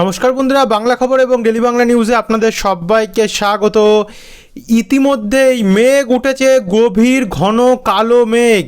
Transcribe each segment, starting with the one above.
নমস্কার বন্ধুরা, বাংলা খবর এবং ডেলি বাংলা নিউজে আপনাদের সবাইকে স্বাগত। ইতিমধ্যেই মেঘ উঠেছে, গভীর ঘন কালো মেঘ।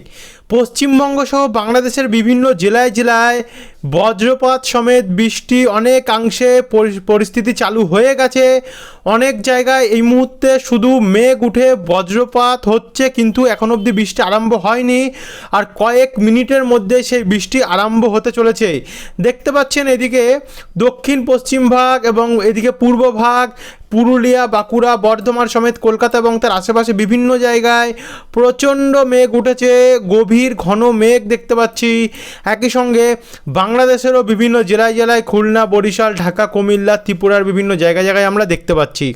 পশ্চিমবঙ্গ সহ বাংলাদেশের বিভিন্ন জেলায় জেলায় বজ্রপাত সমেত বৃষ্টি অনেকাংশে পরি- পরিস্থিতি চালু হয়ে গেছে। অনেক জায়গায় এই মুহূর্তে শুধু মেঘ উঠে বজ্রপাত হচ্ছে, কিন্তু এখন অবধি বৃষ্টি আরম্ভ হয়নি আর কয়েক মিনিটের মধ্যে সেই বৃষ্টি আরম্ভ হতে চলেছে। দেখতে পাচ্ছেন এদিকে দক্ষিণ পশ্চিম ভাগ এবং এদিকে পূর্ব ভাগ পুরুলিয়া, বাঁকুড়া, বর্ধমান সমেত কলকাতা এবং তার আশেপাশে বিভিন্ন জায়গায় প্রচণ্ড মেঘ উঠেছে, গভীর ঘন মেঘ দেখতে পাচ্ছি। একই সঙ্গে বাংলাদেশেরও বিভিন্ন জেলায় জেলায় খুলনা, বরিশাল, ঢাকা, কুমিল্লা, ত্রিপুরার বিভিন্ন জায়গায় জায়গায় আমরা দেখতে পাচ্ছি।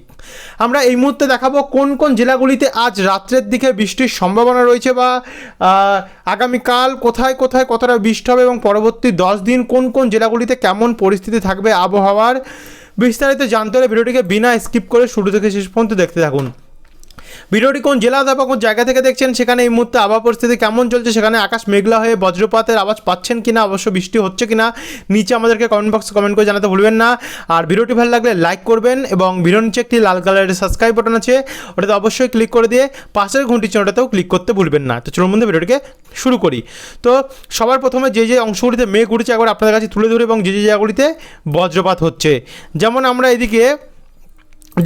আমরা এই মুহূর্তে দেখাবো কোন কোন জেলাগুলিতে আজ রাত্রের দিকে বৃষ্টির সম্ভাবনা রয়েছে বা আগামীকাল কোথায় কোথায় কতটা বৃষ্টি হবে এবং পরবর্তী দশ দিন কোন কোন জেলাগুলিতে কেমন পরিস্থিতি থাকবে আবহাওয়ার। বিস্তারিত জানতে হলে ভিডিওটিকে বিনা স্কিপ করে শুরু থেকে শেষ পর্যন্ত দেখতে থাকুন। ভিডিওটি কোন জেলা অথবা কোন জায়গা থেকে দেখছেন সেখানে এই মুহূর্তে আবহাওয়া পরিস্থিতি কেমন চলছে সেখানে আকাশ মেঘলা হয়ে বজ্রপাতের আওয়াজ পাচ্ছেন কিনা, অবশ্য বৃষ্টি হচ্ছে কিনা, নিচে আমাদেরকে কমেন্ট বক্সে কমেন্ট করে জানাতে ভুলবেন না। আর ভিডিওটি ভালো লাগলে লাইক করবেন এবং ভিডিও নিচে একটি লাল কালারের সাবস্ক্রাইব বাটন আছে, ওটাতে অবশ্যই ক্লিক করে দিয়ে পাশের ঘন্টি চিহ্নটাতেও ক্লিক করতে ভুলবেন না। তো চলুন মধ্যে ভিডিওটিকে শুরু করি। তো সবার প্রথমে যে যে অংশগুলিতে মেঘ উঠেছে, একবার আপনাদের কাছে তুলে ধরে এবং যে যে জায়গাগুলিতে বজ্রপাত হচ্ছে। যেমন আমরা এদিকে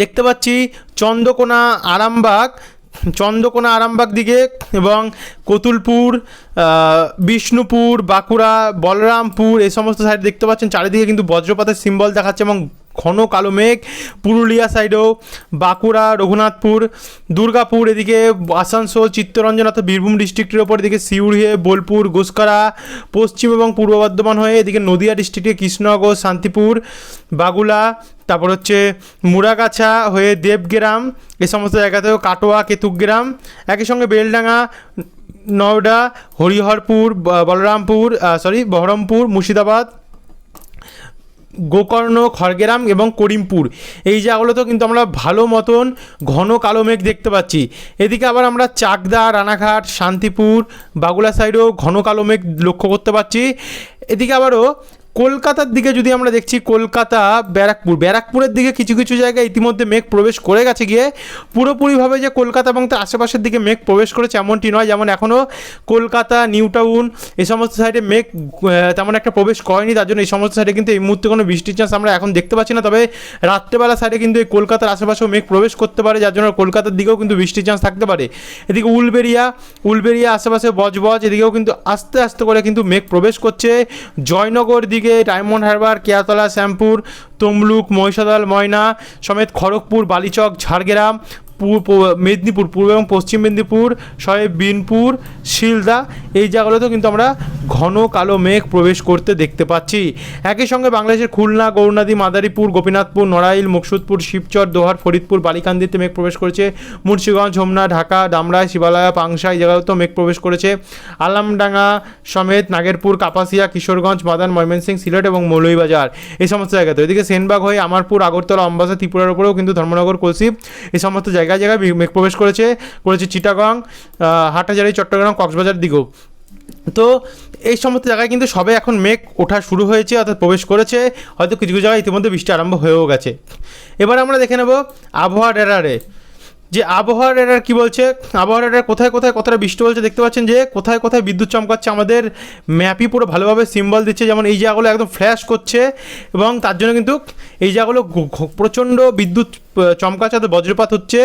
দেখতে পাচ্ছি চন্দ্রকোনা আরামবাগ চন্দ্রকোনা আরামবাগ দিকে এবং কতুলপুর বিষ্ণুপুর, বাঁকুড়া, বলরামপুর, এই সমস্ত সাইড দেখতে পাচ্ছেন। চারিদিকে কিন্তু বজ্রপাতের সিম্বল দেখাচ্ছে এবং ঘন কালো মেঘ, পুরুলিয়া সাইডেও বাঁকুড়া, রঘুনাথপুর, দুর্গাপুর, এদিকে আসানসোল চিত্তরঞ্জন অর্থাৎ বীরভূম ডিস্ট্রিক্টের ওপর, এদিকে সিউড়ি হয়ে বোলপুর গোসকারা পশ্চিম এবং পূর্ব বর্ধমান হয়ে এদিকে নদিয়া ডিস্ট্রিক্টে কৃষ্ণনগর, শান্তিপুর, বাগুলা, তারপর হচ্ছে মুরাগাছা হয়ে দেবগ্রাম, এ সমস্ত জায়গাতেও কাটোয়া কেতুগ্রাম একই সঙ্গে বেলডাঙ্গা, নওডা, হরিহরপুর বলরামপুর সরি বহরমপুর, মুর্শিদাবাদ গোকর্ণ, খড়গেরাম এবং করিমপুর। এই জায়গাগুলোতেও কিন্তু আমরা ভালো মতন ঘন কালো মেঘ দেখতে পাচ্ছি। এদিকে আবার আমরা চাকদা, রানাঘাট, শান্তিপুর, বাগুলা সাইডেও ঘন কালো মেঘ লক্ষ্য করতে পারছি এদিকে আবারও কলকাতার দিকে যদি আমরা দেখছি, কলকাতা, ব্যারাকপুর, ব্যারাকপুরের দিকে কিছু কিছু জায়গায় ইতিমধ্যে মেঘ প্রবেশ করে গেছে গিয়ে পুরোপুরিভাবে যে কলকাতা এবং তার আশেপাশের দিকে মেঘ প্রবেশ করেছে এমনটি নয়, যেমন এখনও কলকাতা, নিউ টাউন এই সমস্ত সাইডে মেঘ তেমন একটা প্রবেশ করেনি, তার জন্য এই সমস্ত সাইডে কিন্তু এই মুহূর্তে কোনো বৃষ্টির চান্স আমরা এখন দেখতে পাচ্ছি না, তবে রাত্রেবেলা সাইডে কিন্তু এই কলকাতার আশেপাশেও মেঘ প্রবেশ করতে পারে, যার জন্য কলকাতার দিকেও কিন্তু বৃষ্টির চান্স থাকতে পারে। এদিকে উলবেরিয়া উলবেরিয়া আশেপাশে বজবজ, এদিকেও কিন্তু আস্তে আস্তে করে কিন্তু মেঘ প্রবেশ করছে। জয়নগর দিকে ডায়মন্ড হারবার কেয়াতলা শ্যামপুর তমলুক মহিষাদল ময়না সমেত খড়গপুর বালিচক ঝাড়গ্রাম মেদিনীপুর, পূর্ব এবং পশ্চিম মেদিনীপুর সয়ে বিনপুর, শিলদা, এই জায়গাগুলোতেও কিন্তু আমরা ঘন কালো মেঘ প্রবেশ করতে দেখতে পাচ্ছি। একই সঙ্গে বাংলাদেশের খুলনা, গৌরনাদি, মাদারীপুর, গোপীনাথপুর, নড়াইল, মুকসুদপুর, শিবচর, দোহার, ফরিদপুর, বালিকান্দিতে মেঘ প্রবেশ করেছে। মুন্সিগঞ্জ হোমনা ঢাকা ডামরায় শিবালয়া পাংশা এই জায়গাতেও মেঘ প্রবেশ করেছে। আলামডাঙ্গা সমেত নাগেরপুর, কাপাসিয়া, কিশোরগঞ্জ মাদান ময়মনসিংহ, সিলেট এবং মৌলভীবাজার এই সমস্ত জায়গাতে। ওইদিকে সেনবাগ হয়ে আমারপুর, আগরতলা, অম্বাসা, ত্রিপুরার উপরেও কিন্তু ধর্মনগর, কলসি এই সমস্ত জায়গায় জায়গায় মেঘ প্রবেশ করেছে করেছে চিটাগং হাটাজারি চট্টগ্রাম, কক্সবাজার দিকেও। তো এই সমস্ত জায়গায় কিন্তু সবে এখন মেঘ ওঠা শুরু হয়েছে, অর্থাৎ প্রবেশ করেছে। হয়তো কিছু কিছু জায়গায় ইতিমধ্যে বৃষ্টি আরম্ভ হয়েও গেছে। এবার আমরা দেখে নেব আবহাওয়া ডেরারে যে আবহাওয়ার এরার কী বলছে? আবহাওয়ার এরার কোথায় কোথায় কতটা বৃষ্টি বলছে দেখতে পাচ্ছেন যে, কোথায় কোথায় বিদ্যুৎ চমকাচ্ছে, আমাদের ম্যাপই পুরো ভালোভাবে সিম্বল দিচ্ছে। যেমন এই জায়গাগুলো একদম ফ্ল্যাশ করছে এবং তার জন্য কিন্তু এই জায়গাগুলো প্রচণ্ড বিদ্যুৎ আহ, চমকাচ্ছে বজ্রপাত হচ্ছে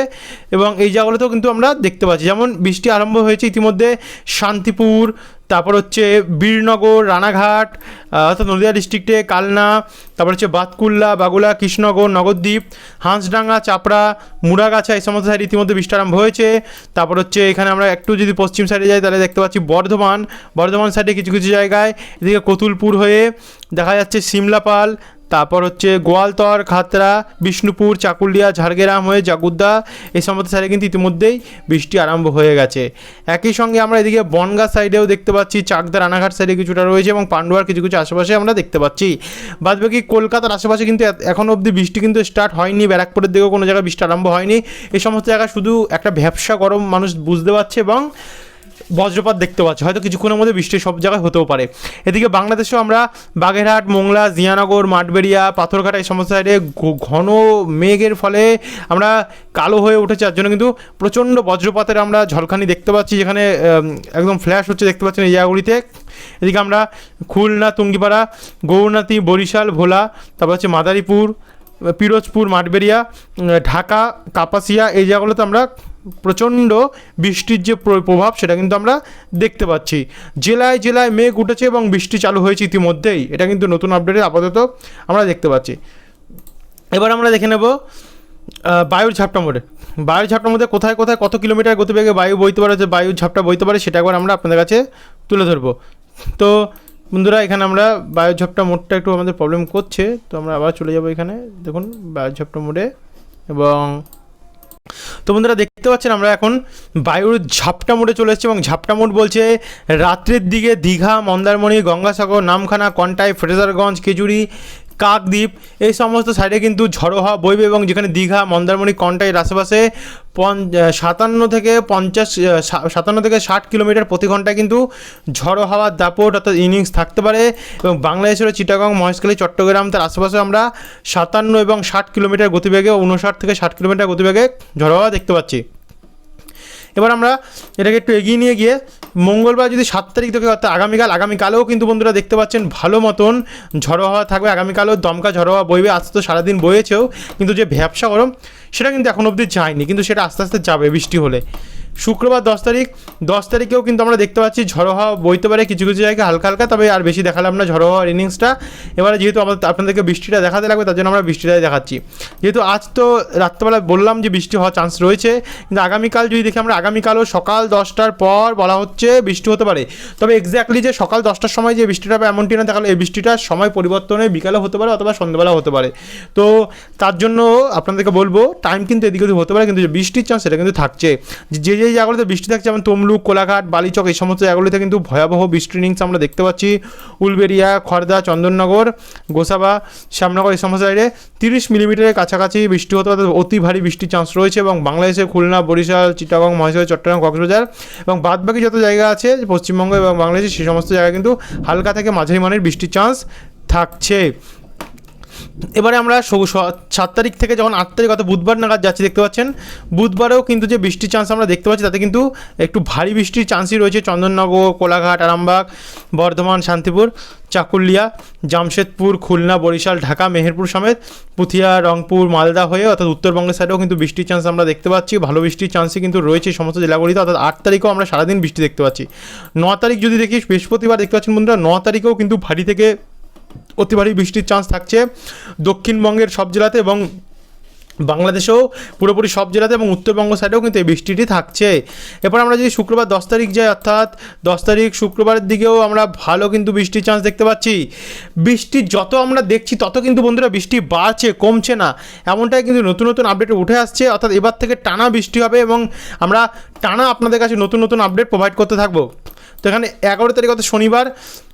এবং এই জায়গাগুলোতেও কিন্তু আমরা দেখতে পাচ্ছি। যেমন বৃষ্টি আরম্ভ হয়েছে ইতিমধ্যে শান্তিপুর তারপর হচ্ছে বীরনগর রানাঘাট অর্থাৎ নদিয়া ডিস্ট্রিক্টে কালনা তারপর হচ্ছে বাতকুল্লা বাগুলা কৃষ্ণনগর নগরদ্বীপ হাঁসডাঙ্গা চাপড়া মুড়াগাছা এই সমস্ত সাইড ইতিমধ্যে বৃষ্টি আরম্ভ হয়েছে। তারপর হচ্ছে এখানে আমরা একটু যদি পশ্চিম সাইডে যাই তাহলে দেখতে পাচ্ছি বর্ধমান। বর্ধমান সাইডে কিছু কিছু জায়গায় এদিকে কতুলপুর হয়ে দেখা যাচ্ছে সিমলাপাল তারপর হচ্ছে গোয়ালতর খাতরা বিষ্ণুপুর, চাকুলিয়া, ঝাড়গ্রাম হয়ে জাগুদ্দা, এই সমস্ত সাইডে কিন্তু ইতিমধ্যেই বৃষ্টি আরম্ভ হয়ে গেছে। একই সঙ্গে আমরা এদিকে বনগা সাইডেও দেখতে পাচ্ছি চাকদা রানাঘাট সাইডে কিছুটা রয়েছে এবং পান্ডুয়ার কিছু কিছু আশেপাশে আমরা দেখতে পাচ্ছি। বাদবাকি কলকাতার আশেপাশে কিন্তু এখনও অবধি বৃষ্টি কিন্তু স্টার্ট হয়নি, ব্যারাকপুরের দিকেও কোনো জায়গায় বৃষ্টি আরম্ভ হয়নি। এই সমস্ত জায়গা শুধু একটা ভ্যাবসা গরম মানুষ বুঝতে পারছে এবং বজ্রপাত দেখতে পাচ্ছি। হয়তো কিছুক্ষণের মধ্যে বৃষ্টি সব জায়গায় হতেও পারে। এদিকে বাংলাদেশেও আমরা বাগেরহাট, মোংলা, জিয়ানগর, মাঠবেড়িয়া, পাথরঘাটা এই সমস্ত সাইডে ঘন মেঘের ফলে আমরা কালো হয়ে উঠেছে। যার জন্য কিন্তু প্রচণ্ড বজ্রপাতের আমরা ঝলকানি দেখতে পাচ্ছি। যেখানে একদম ফ্ল্যাশ হচ্ছে দেখতে পাচ্ছেন এই জায়গাগুলিতে। এদিকে আমরা খুলনা, তুঙ্গিপাড়া, গৌরনাথি, বরিশাল, ভোলা, তারপর হচ্ছে মাদারীপুর, পিরোজপুর, মাঠবেড়িয়া ঢাকা, কাপাসিয়া এই জায়গাগুলোতে আমরা প্রচণ্ড বৃষ্টির যে প্র- প্রভাব, সেটা কিন্তু আমরা দেখতে পাচ্ছি। জেলায় জেলায় মেঘ উঠেছে এবং বৃষ্টি চালু হয়েছে ইতিমধ্যেই। এটা কিন্তু নতুন আপডেটে আপাতত আমরা দেখতে পাচ্ছি। এবার আমরা দেখে নেব বায়ুর ঝাপটা মোড়ে বায়ুর ঝাপটার মধ্যে কোথায় কোথায় কত কিলোমিটার গতিবেগে বায়ু বইতে পারে, যে বায়ুর ঝাপটা বইতে পারে, সেটা একবার আমরা আপনাদের কাছে তুলে ধরবো। তো বন্ধুরা, এখানে আমরা বায়ুর ঝাপটা মোড়টা একটু আমাদের প্রবলেম করছে। তো আমরা আবার চলে যাব এখানে। দেখুন, বায়ুর ঝাপটা মোড়ে এবং তো বন্ধুরা দেখতে পাচ্ছেন, আমরা এখন বায়ুর ঝাপটা মোড়ে চলে এসেছি এবং ঝাপটা মোড় বলছে রাত্রের দিকে দীঘা, মন্দারমণি, গঙ্গাসাগর, নামখানা, কন্টাই, ফ্রেজারগঞ্জ খেজুরি কাকদ্বীপ, এই সমস্ত সাইডে কিন্তু ঝড়ো হওয়া বইবে এবং যেখানে দীঘা, মন্দারমণি কন্টাইয়ের আশেপাশে পঞ্চ সাতান্ন থেকে পঞ্চাশ সাতান্ন থেকে ষাট কিলোমিটার প্রতি ঘন্টায় কিন্তু ঝড়ো হাওয়ার দাপট অর্থাৎ ইনিংস থাকতে পারে এবং বাংলাদেশের চিটাগং, মহেশখালী, চট্টগ্রাম তার আশেপাশে আমরা সাতান্ন এবং ষাট কিলোমিটার গতিবেগে উনষাট থেকে ষাট কিলোমিটার গতিবেগে ঝড়ো হাওয়া দেখতে পাচ্ছি। এবার আমরা এটাকে একটু এগিয়ে নিয়ে গিয়ে মঙ্গলবার যদি সাত তারিখ থেকে অর্থাৎ আগামীকাল, আগামীকালেও কিন্তু বন্ধুরা দেখতে পাচ্ছেন ভালো মতন ঝড়ো হাওয়া থাকবে। আগামীকালও দমকা ঝড়ো হাওয়া বইবে, আজ তো সারাদিন বয়েছেও কিন্তু যে ভ্যাবসা গরম সেটা কিন্তু এখন অবধি যায়নি, কিন্তু সেটা আস্তে আস্তে যাবে বৃষ্টি হলে। শুক্রবার দশ তারিখ, দশ তারিখেও কিন্তু আমরা দেখতে পাচ্ছি ঝড়ো হাওয়া বইতে পারে কিছু কিছু জায়গায় হালকা হালকা, তবে আর বেশি দেখালাম না ঝড়ো হাওয়ার ইনিংসটা এবারে যেহেতু আমাদের আপনাদেরকে বৃষ্টিটা দেখাতে লাগবে, তার জন্য আমরা বৃষ্টিটাই দেখাচ্ছি। যেহেতু আজ তো রাত্রেবেলা বললাম যে বৃষ্টি হওয়ার চান্স রয়েছে, কিন্তু আগামীকাল যদি দেখি আমরা, আগামীকালও সকাল দশটার পর বলা হচ্ছে বৃষ্টি হতে পারে। তবে এক্স্যাক্টলি যে সকাল দশটার সময় যে বৃষ্টিটা হবে এমনটি না দেখালে এই বৃষ্টিটার সময় পরিবর্তনে বিকালে হতে পারে অথবা সন্ধ্যাবেলা হতে পারে। তো তার জন্য আপনাদেরকে বলব টাইম কিন্তু এদিকে হতে পারে, কিন্তু যে বৃষ্টির চান্স সেটা কিন্তু থাকছে। যে যে জায়গাগুলোতে বৃষ্টি থাকছে, যেমন তমলুক, কোলাঘাট, বালিচক, এই সমস্ত জায়গাগুলিতে কিন্তু ভয়াবহ বৃষ্টি ইনিংস আমরা দেখতে পাচ্ছি। উলবেরিয়া খড়দা চন্দননগর, গোসাবা, শ্যামনগর, এই সমস্ত সাইডে তিরিশ মিলিমিটারের কাছাকাছি বৃষ্টি হতে পারে, অতি ভারী বৃষ্টির চান্স রয়েছে এবং বাংলাদেশে খুলনা, বরিশাল, চিটাগং মহেশখালী চট্টগ্রাম, কক্সবাজার এবং বাদবাকি যত জায়গা আছে, পশ্চিমবঙ্গ এবং বাংলাদেশে সেই সমস্ত জায়গায় কিন্তু হালকা থেকে মাঝারি মানের বৃষ্টির চান্স থাকছে। এবারে আমরা সাত তারিখ থেকে যখন আট তারিখ অর্থাৎ বুধবার নাগাদ যাচ্ছি, দেখতে পাচ্ছেন? বুধবারেও কিন্তু যে বৃষ্টির চান্স আমরা দেখতে পাচ্ছি, তাতে কিন্তু একটু ভারী বৃষ্টির চান্সই রয়েছে। চন্দননগর, কোলাঘাট, আরামবাগ, বর্ধমান, শান্তিপুর, চাকুলিয়া, জামশেদপুর, খুলনা, বরিশাল, ঢাকা, মেহেরপুর সমেত পুথিয়া, রংপুর, মালদা হয়ে অর্থাৎ উত্তরবঙ্গের সাইডেও কিন্তু বৃষ্টির চান্স আমরা দেখতে পাচ্ছি। ভালো বৃষ্টির চান্সই কিন্তু রয়েছে সমস্ত জেলাগুলিতে অর্থাৎ আট তারিখেও আমরা সারাদিন বৃষ্টি দেখতে পাচ্ছি। ন তারিখ যদি দেখি, বৃহস্পতিবার দেখতে পাচ্ছেন বন্ধুরা, ন তারিখেও কিন্তু ভারী থেকে অতি ভারী বৃষ্টির চান্স থাকছে দক্ষিণবঙ্গের সব জেলাতে এবং বাংলাদেশেও পুরোপুরি সব জেলাতে এবং উত্তরবঙ্গ সাইডেও কিন্তু এই বৃষ্টিটি থাকছে। এরপর আমরা যদি শুক্রবার দশ তারিখ যাই, অর্থাৎ দশ তারিখ শুক্রবারের দিকেও আমরা ভালো কিন্তু বৃষ্টির চান্স দেখতে পাচ্ছি। বৃষ্টি যত আমরা দেখছি, তত কিন্তু বন্ধুরা বৃষ্টি বাড়ছে, কমছে না। এমনটাই কিন্তু নতুন নতুন আপডেট উঠে আসছে, অর্থাৎ এবার থেকে টানা বৃষ্টি হবে এবং আমরা টানা আপনাদের কাছে নতুন নতুন আপডেট প্রোভাইড করতে থাকব। তো এখানে এগারো তারিখ, অর্থাৎ শনিবার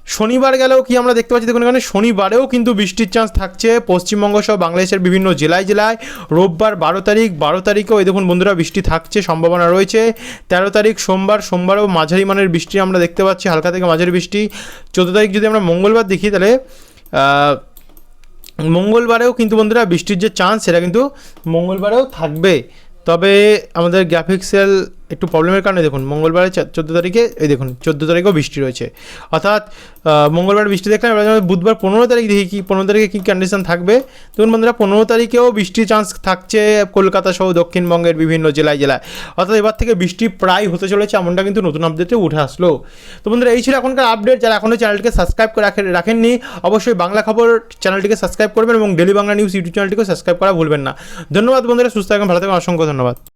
শনিবার গেলেও কি আমরা দেখতে পাচ্ছি? দেখুন এখানে শনিবারেও কিন্তু বৃষ্টির চান্স থাকছে। পশ্চিমবঙ্গ সহ বাংলাদেশের বিভিন্ন জেলায় জেলায়। রোববার বারো তারিখ, বারো তারিখেও এই দেখুন বন্ধুরা বৃষ্টি থাকছে, সম্ভাবনা রয়েছে। তেরো তারিখ সোমবার, সোমবারও মাঝারি মানের বৃষ্টি আমরা দেখতে পাচ্ছি, হালকা থেকে মাঝারি বৃষ্টি। চোদ্দ তারিখ যদি আমরা মঙ্গলবার দেখি তাহলে মঙ্গলবারেও কিন্তু বন্ধুরা বৃষ্টির যে চান্স সেটা কিন্তু মঙ্গলবারেও থাকবে। তবে আমাদের গ্রাফিক্সেল একটু প্রবলেমের কারণে দেখুন মঙ্গলবারে চোদ্দ তারিখে, এই দেখুন, চোদ্দ তারিখেও বৃষ্টি রয়েছে। অর্থাৎ মঙ্গলবার বৃষ্টি দেখলাম বুধবার পনেরো তারিখ দেখি কি, পনেরো তারিখে কী কন্ডিশন থাকবে। দেখুন বন্ধুরা, পনেরো তারিখেও বৃষ্টির চান্স থাকছে কলকাতা সহ দক্ষিণবঙ্গের বিভিন্ন জেলায় জেলায়। অর্থাৎ এবার থেকে বৃষ্টি প্রায় হতে চলেছে, এমনটা কিন্তু নতুন আপডেটে উঠে আসলো। তো বন্ধুরা, এই ছিল এখনকার আপডেট যারা এখনও চ্যানেলটিকে সাবস্ক্রাইব করে রাখেন রাখেননি, অবশ্যই বাংলা খবর চ্যানেলটিকে সাবস্ক্রাইব করবেন এবং ডেলি বাংলা নিউজ ইউটিউব চ্যানেলটিকে সাবস্ক্রাইব করা ভুলবেন না। ধন্যবাদ বন্ধুরা, সুস্থ থাকবেন ভালো থাকবেন অসংখ্য ধন্যবাদ।